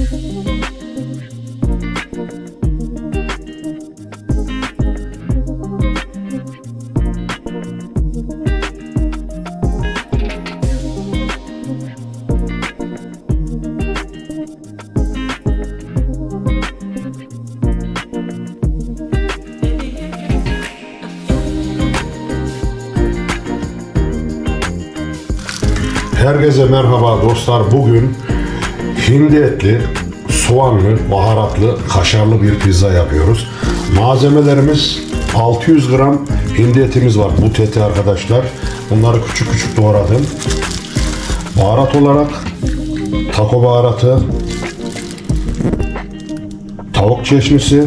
Herkese merhaba dostlar. Bugün hindi etli, soğanlı, baharatlı, kaşarlı bir pizza yapıyoruz. Malzemelerimiz 600 gram hindi etimiz var. Bu eti arkadaşlar. Bunları küçük küçük doğradım. Baharat olarak taco baharatı, tavuk çeşnisi,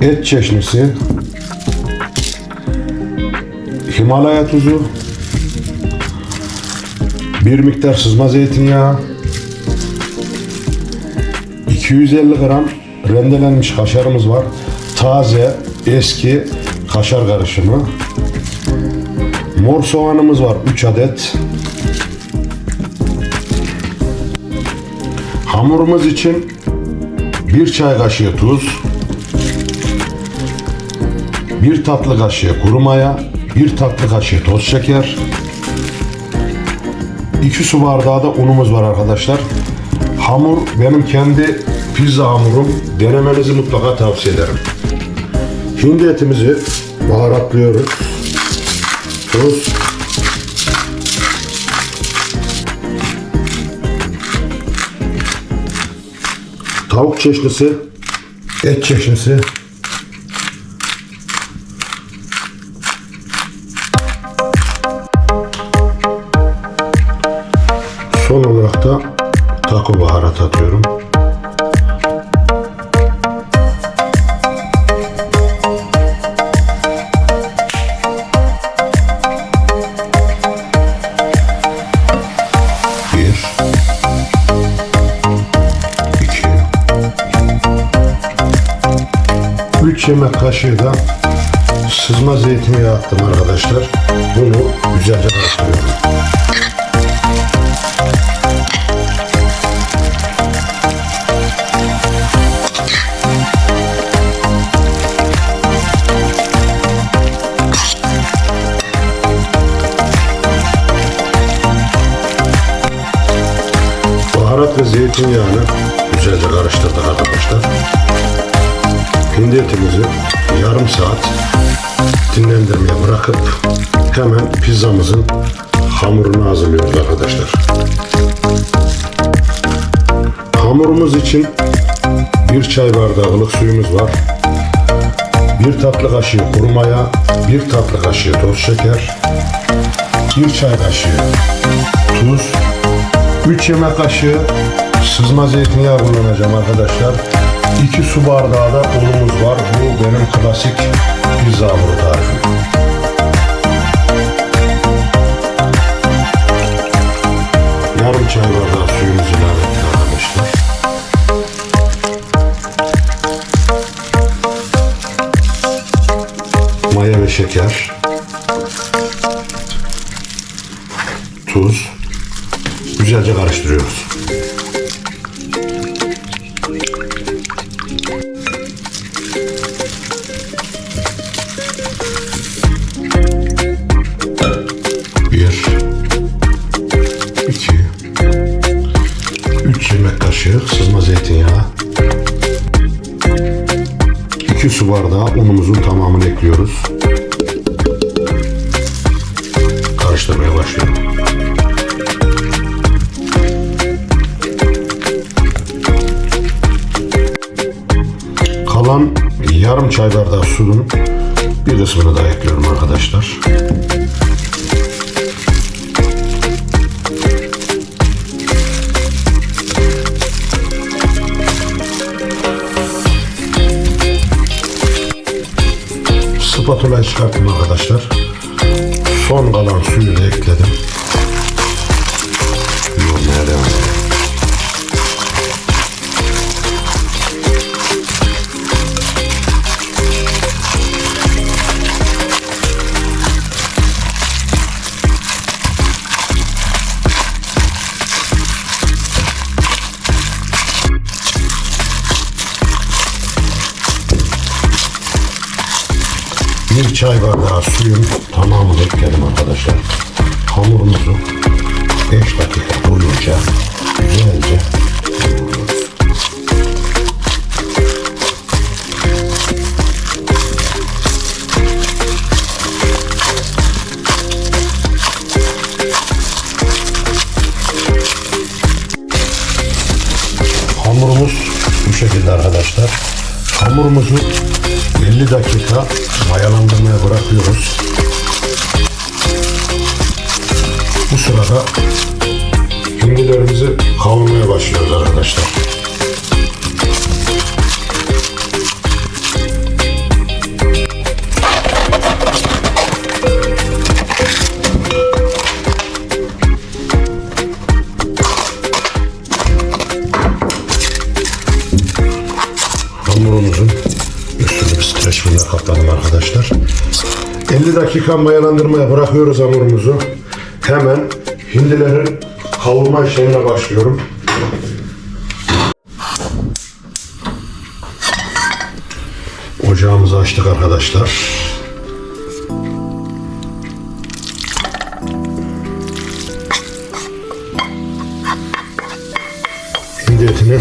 et çeşnisi, Himalaya tuzu, bir miktar sızma zeytinyağı, 250 gram rendelenmiş kaşarımız var. Taze, eski kaşar karışımı. Mor soğanımız var 3 adet. Hamurumuz için bir çay kaşığı tuz, bir tatlı kaşığı kuru maya, bir tatlı kaşığı toz şeker, 2 su bardağı da unumuz var arkadaşlar. Hamur benim kendi pizza hamurum. Denemenizi mutlaka tavsiye ederim. Hindi etimizi baharatlıyoruz. Tuz. Tavuk çeşnisi, et çeşnisi, 2 yemek kaşığı da sızma zeytinyağı attım arkadaşlar. Bunu güzelce karıştırıyorum. Baharat ve zeytinyağını güzelce karıştırdık arkadaşlar. Hindi etimizi yarım saat dinlendirmeye bırakıp hemen pizzamızın hamurunu hazırlıyoruz arkadaşlar. Hamurumuz için bir çay bardağı ılık suyumuz var. Bir tatlı kaşığı kuru maya, bir tatlı kaşığı toz şeker, bir çay kaşığı tuz, 3 yemek kaşığı sızma zeytinyağı kullanacağım arkadaşlar. 2 su bardağı da unumuz var. Bu benim klasik pizza hamuru tarifim. Yarım çay bardağı suyumuzu ilave ettik arkadaşlar. Maya ve şeker. 1 bardağa unumuzun tamamını ekliyoruz. Karıştırmaya başlıyorum. Kalan yarım çay bardağı suyun bir kısmını daha ekliyorum arkadaşlar. Spatulayı çıkarttım arkadaşlar. Son kalan suyu da ekledim. Yoğurmaya devam edelim. Çay bardağı suyun tamamını ekledim arkadaşlar. Hamurumuzu 5 dakika boyunca güzelce. Hamurumuz bu şekilde arkadaşlar. Hamurumuzu 50 dakika mayalandırmaya bırakıyoruz. Bu sırada hindilerimizi kavurmaya başlıyoruz arkadaşlar. 50 dakika mayalandırmaya bırakıyoruz hamurumuzu. Hemen hindilerin kavurma işlemine başlıyorum. Ocağımızı açtık arkadaşlar. Hindi etini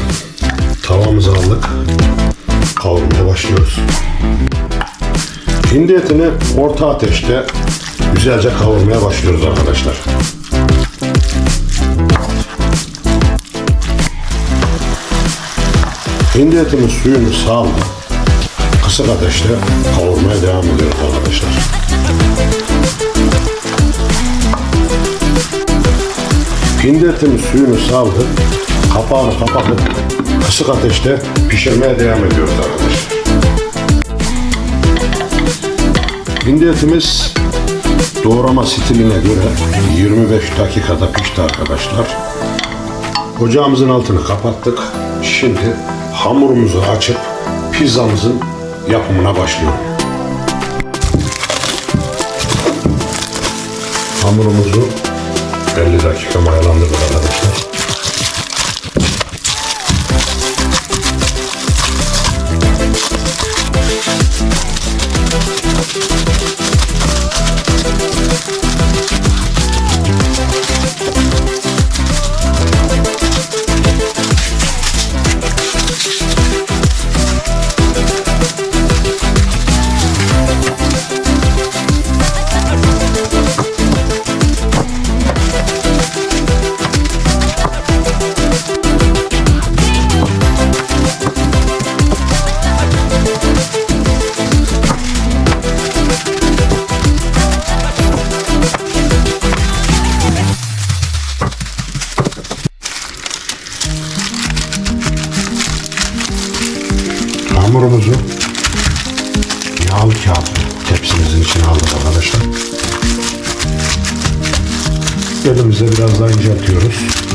tavamıza aldık. Kavurmaya başlıyoruz. Hindi etini orta ateşte güzelce kavurmaya başlıyoruz arkadaşlar. Hindi etinin suyunu saldı. Kısık ateşte kavurmaya devam ediyoruz arkadaşlar. Hindi etinin suyunu saldı. Kapağını kapatıp kısık ateşte pişirmeye devam ediyoruz arkadaşlar. Hindi etimiz doğrama stiline göre 25 dakikada pişti arkadaşlar. Ocağımızın altını kapattık. Şimdi hamurumuzu açıp pizzamızın yapımına başlıyorum. Hamurumuzu 50 dakika mayalandırdık arkadaşlar. Biraz daha inceltiyoruz.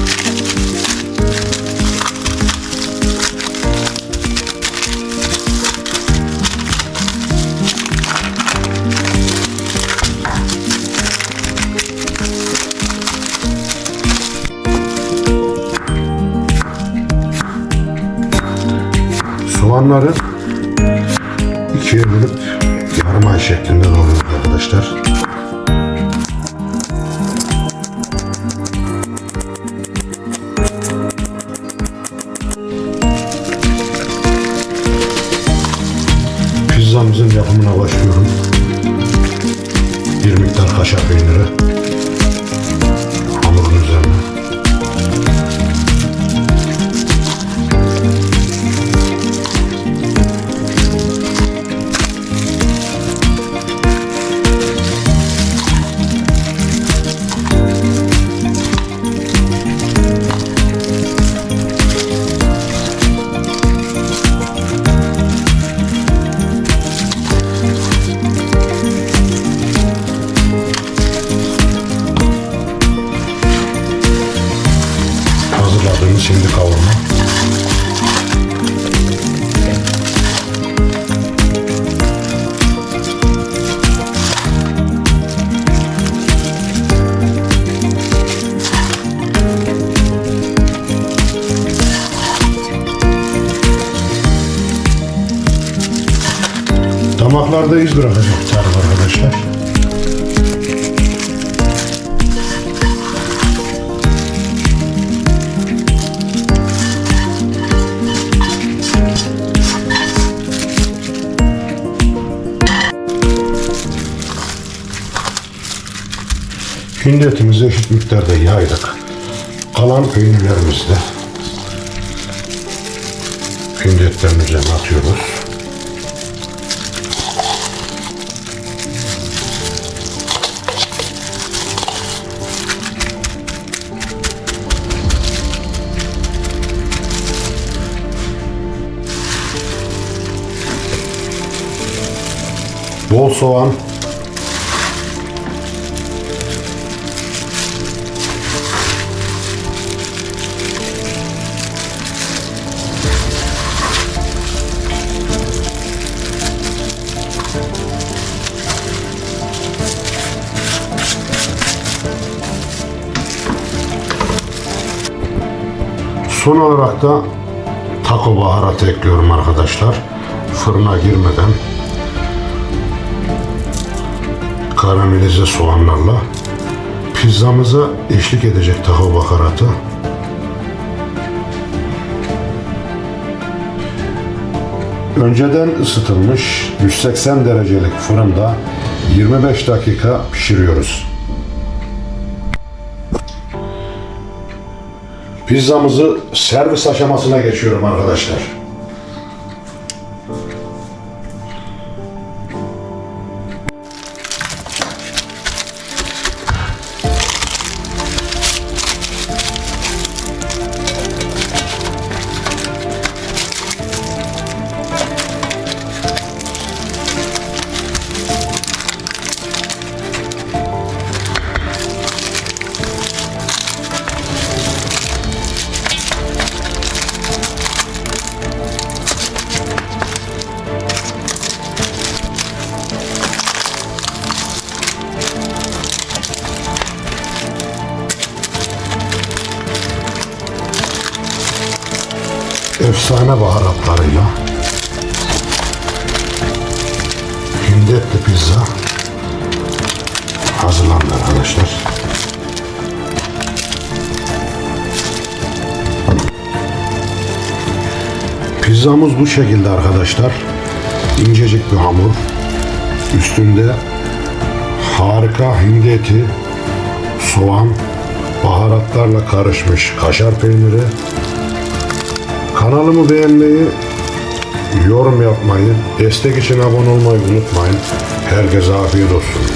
Damaklarda iz bırakacak arkadaşlar. Hindi etimizi eşit miktarda yaydık. Kalan peynirlerimizi de üzerine atıyoruz. Soğan, Son olarak da taco baharatı ekliyorum arkadaşlar. Fırına girmeden karamelize soğanlarla pizzamıza eşlik edecek taco baharatı. Önceden ısıtılmış 180 derecelik fırında 25 dakika pişiriyoruz. Pizzamızı servis aşamasına geçiyorum arkadaşlar. Efsane baharatlarıyla hindi etli pizza hazırlandı arkadaşlar. Pizzamız bu şekilde arkadaşlar. İncecik bir hamur. Üstünde harika hindi eti, soğan, baharatlarla karışmış kaşar peyniri, Kanalımı beğenmeyi, yorum yapmayı, destek için abone olmayı unutmayın. Herkese afiyet olsun.